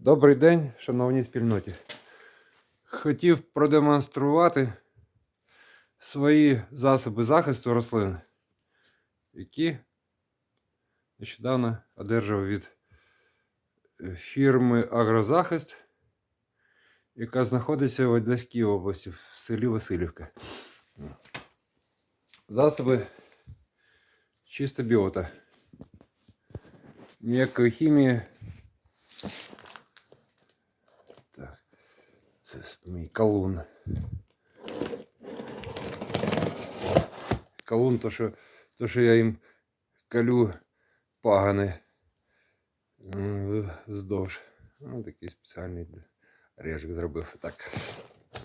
Добрий день, шановній спільноті. Хотів продемонструвати свої засоби захисту рослин, які нещодавно одержав від фірми Агрозахист, яка знаходиться в Одеській області, в селі Васильівка. Засоби чисто біота. Ніякої хімії. Мій калун. Калун, то що, то, що я їм калю пагани вздовж. Ну, такий спеціальний режик зробив. Так,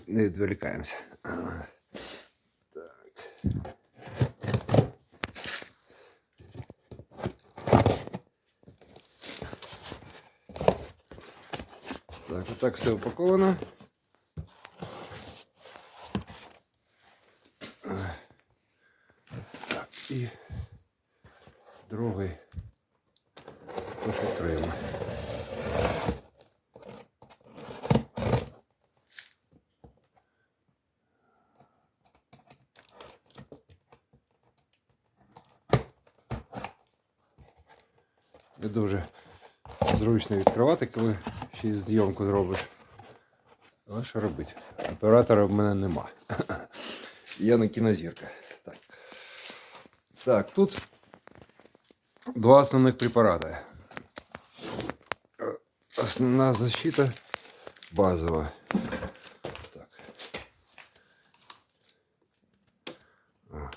не відволікаємося. Так. Так, отак все упаковано. Не дуже зручно відкривати, коли ще й зйомку зробиш. Але що робити? Оператора в мене нема. Я на кінозірка. Так. так, тут два основних препарати. Е, Основна защита базова. Так. О.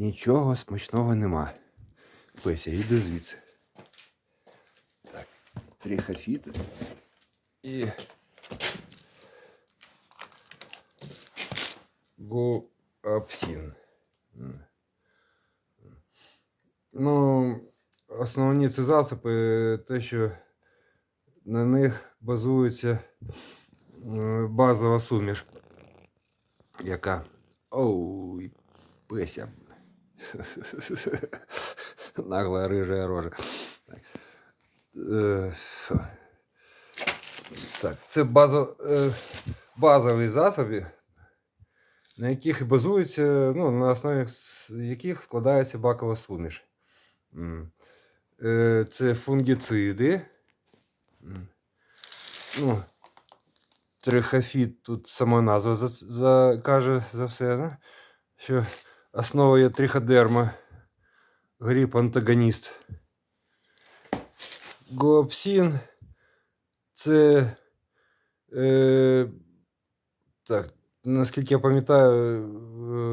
Нічого смачного нема. Песя, йди звідси. Так, трихофіт і гоапсин. Ну, основні це засоби, те, що на них базується базова суміш, яка. Оу, Песя. Наглая рыжая рожа. Так. Так, це е, базові засоби, на яких базуються, ну, на основі яких складається бакова суміш. Е, Це фунгіциди. Ну, трихофіт, тут сама назва за, за, каже за все, да? що основою триходерма гриб антагоніст. Гоапсин це. Е, так, наскільки я пам'ятаю,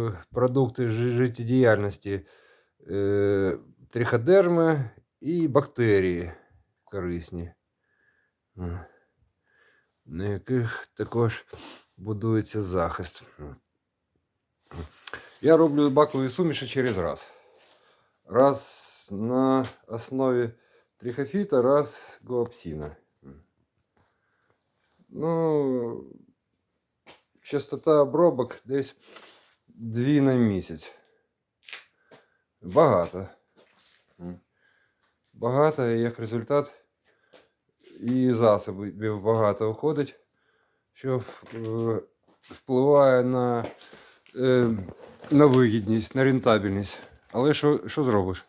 е, продукти жи- життєдіяльності е, триходерми і бактерії корисні. На яких також будується захист. Я роблю бакові суміші через раз. Раз на основі трихофіта, раз гоапсина. Ну, частота обробок десь дві на місяць. Багато. Багато, і як результат, і засобів багато входить, що е, впливає на, е, на вигідність, на рентабельність. Але що, що зробиш?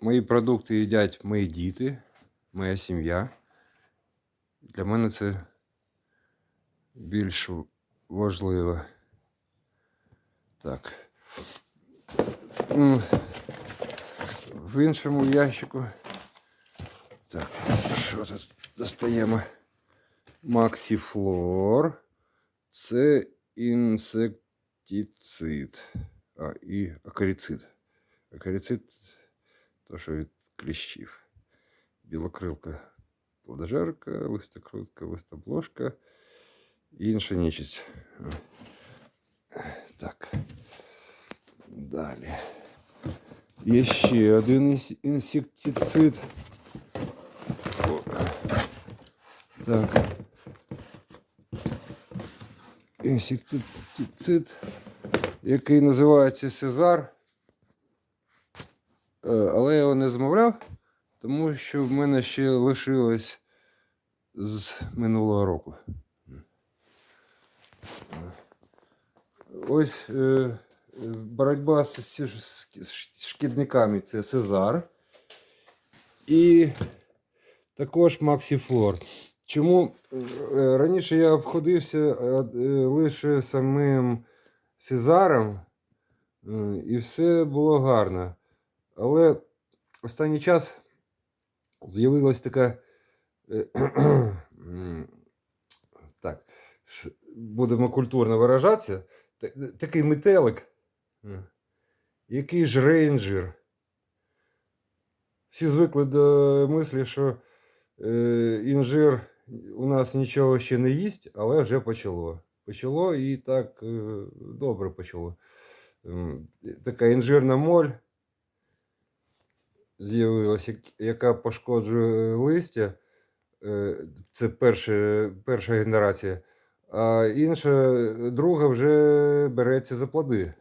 Мої продукти їдять мої діти, моя сім'я. Для мене це більш важливо. Так. В іншому ящику. Так, що тут достаємо? Максіфлор. Це інсектицид. А, і акарицид. Акарицид то, що від кліщів. Білокрилка плодожерка, листокрутка, листобложка і інша нічість. Так. Далі. Є ще один інс- інсектицид. О. Так. Інсектицид, який називається Сезар. Е, Але я його не замовляв, тому що в мене ще лишилось з минулого року. Ось е, е, боротьба з, шкідниками це Сезар. І також Максіфлор. Чому е, раніше я обходився е, е, лише самим Сезаром, і все було гарно. Але останній час з'явилась така. Так, будемо культурно виражатися. Такий метелик, який ж рейнджер. Всі звикли до мислі, що інжир у нас нічого ще не їсть, але вже почало. Почало і так е, добре почало. Така інжирна моль з'явилася, яка пошкоджує листя. Е, Це перша, перша генерація. А інша, друга вже береться за плоди.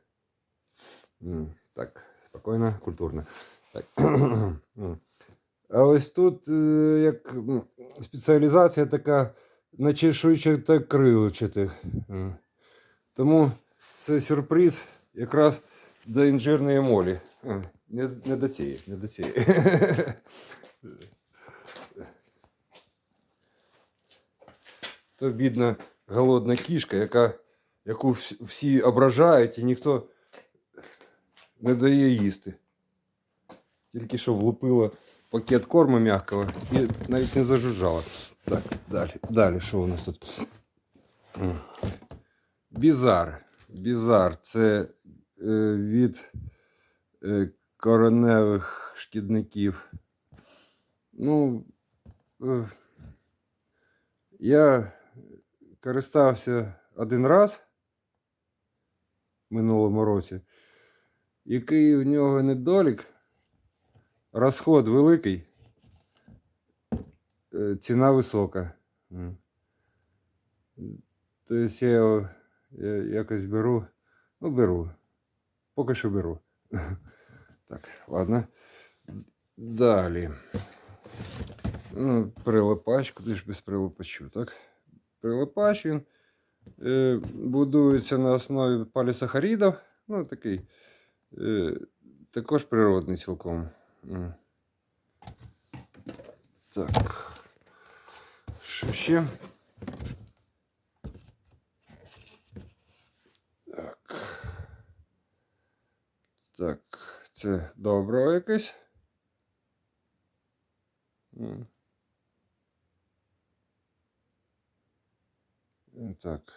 Так, спокійно, культурно. Так. А ось тут е, як спеціалізація така на чешуйчих та крилчатих. М. Тому це сюрприз якраз до інжирної молі. Не, не до цієї, не до цієї. То бідна голодна кішка, яка, яку всі ображають і ніхто не дає їсти. Тільки що влупила пакет корму м'якого і навіть не зажужжала. Так, далі. Далі, що у нас тут? Бізар. Бізар це е, від е, кореневих шкідників. Ну, е, я користався один раз в минулому році. Який в нього недолік, розход великий, е, ціна висока. Тобто я його якось беру. Ну, беру. Поки що беру. Так, ладно. Далі. Ну, прилипач, куди ж без прилипачу, так? Прилипач він е, будується на основі полісахарідів. Ну, такий. Е, також природний цілком. Так. Що ще? Так. Так, це добро якесь. Так.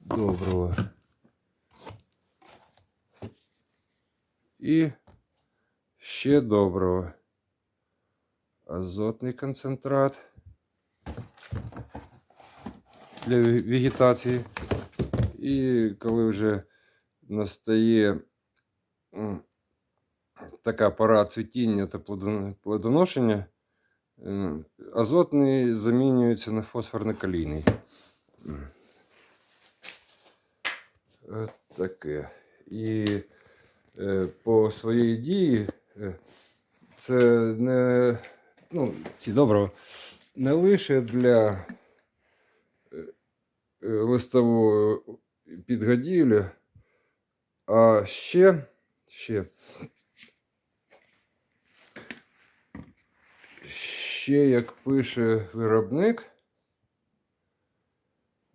Доброго. І ще доброго. Азотний концентрат для вегетації. І коли вже настає така пора цвітіння та плодон- плодоношення, азотний замінюється на фосфорно-калійний. От таке. І е, по своїй дії це не ну, ці доброго не лише для е, е, листової підгодівлі, а ще, ще, ще, як пише виробник,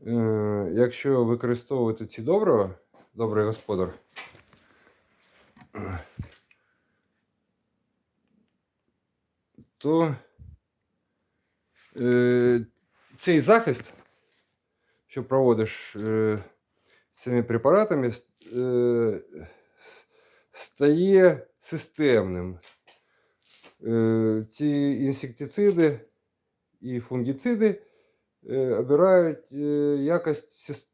е, якщо використовувати ці добрива, добрий господар, то е, цей захист, що проводиш е, цими препаратами, е, стає системним. Е, ці інсектициди і фунгіциди е, обирають е, якість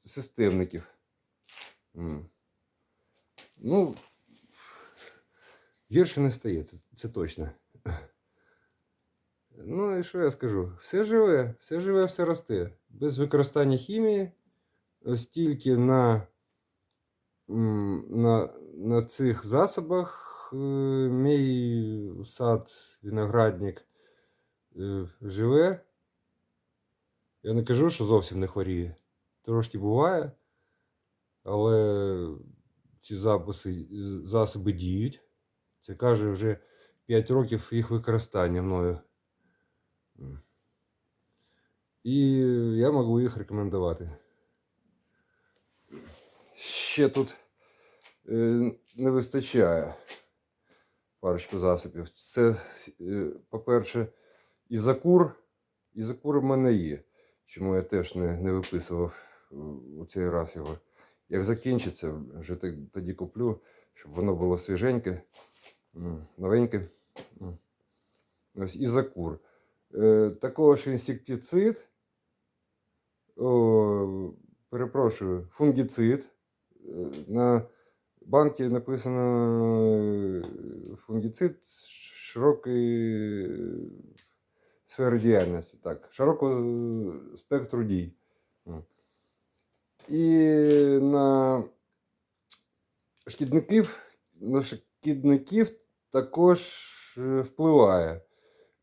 системників. Ну, гірше не стає, це точно. Ну і що я скажу? Все живе, все живе, все росте. Без використання хімії, ось тільки на, на, на цих засобах е, мій сад, виноградник е, живе. Я не кажу, що зовсім не хворіє. Трошки буває, але ці записи, засоби діють. Це каже вже 5 років їх використання мною. І я можу їх рекомендувати. Ще тут е, не вистачає парочку засобів. Це, е, по-перше, ізакур. Ізакур в мене є. Чому я теж не, не виписував е, у цей раз його. Як закінчиться, вже тоді куплю, щоб воно було свіженьке, новеньке. Ось ізакур. Е, також інсектицид. О, перепрошую, фунгіцид. Е, На банці написано е, фунгіцид широкої сфери діяльності. Так, широкого спектру дій. І на шкідників, на шкідників також впливає.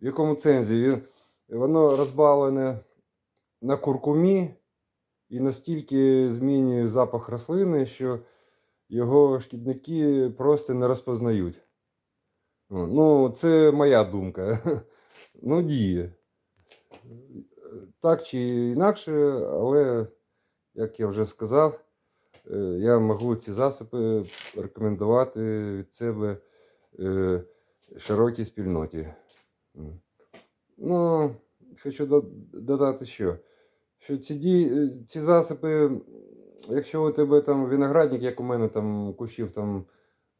В якому цензі? Воно розбавлене на куркумі і настільки змінює запах рослини, що його шкідники просто не розпознають. Ну, це моя думка. Ну, діє. Так чи інакше, але, як я вже сказав, е, я можу ці засоби рекомендувати від себе е, широкій спільноті. Ну, хочу додати що. Що ці, ді, ці засоби, якщо у тебе там виноградник, як у мене там кущів там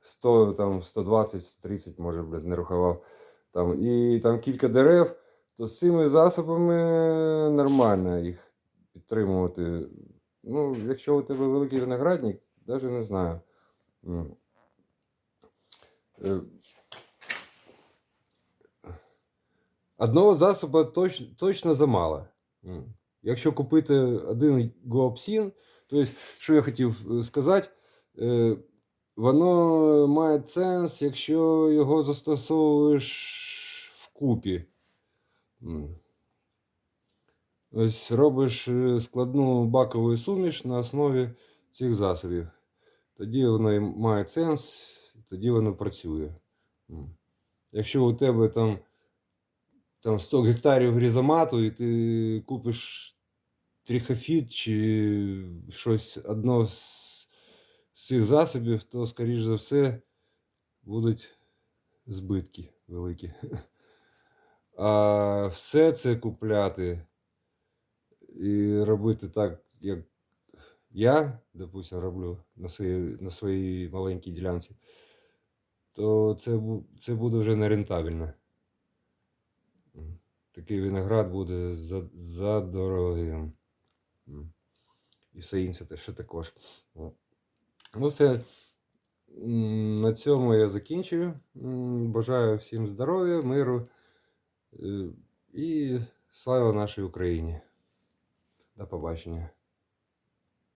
100, там 120, 130, може, блядь, не рахував, там, і там кілька дерев, то з цими засобами нормально їх підтримувати. Ну, якщо у тебе великий виноградник, навіть не знаю. М. Е, Одного засобу точ, точно замало. Якщо купити один гоапсін, то есть, що я хотів е, сказати, е, воно має сенс, якщо його застосовуєш вкупі. Ось робиш е, складну бакову суміш на основі цих засобів. Тоді воно має сенс, тоді воно працює. Якщо у тебе там, там 100 гектарів різомату, і ти купиш трихофіт чи щось одно з, цих засобів, то, скоріш за все, будуть збитки великі. А все це купляти і робити так, як я, допустим, роблю на своїй, на своїй маленькій ділянці, то це, це буде вже не рентабельно. М. Такий виноград буде за, за дорогим. І все інше ще також. Ну, все. На цьому я закінчую. Бажаю всім здоров'я, миру е, і слава нашій Україні. До побачення.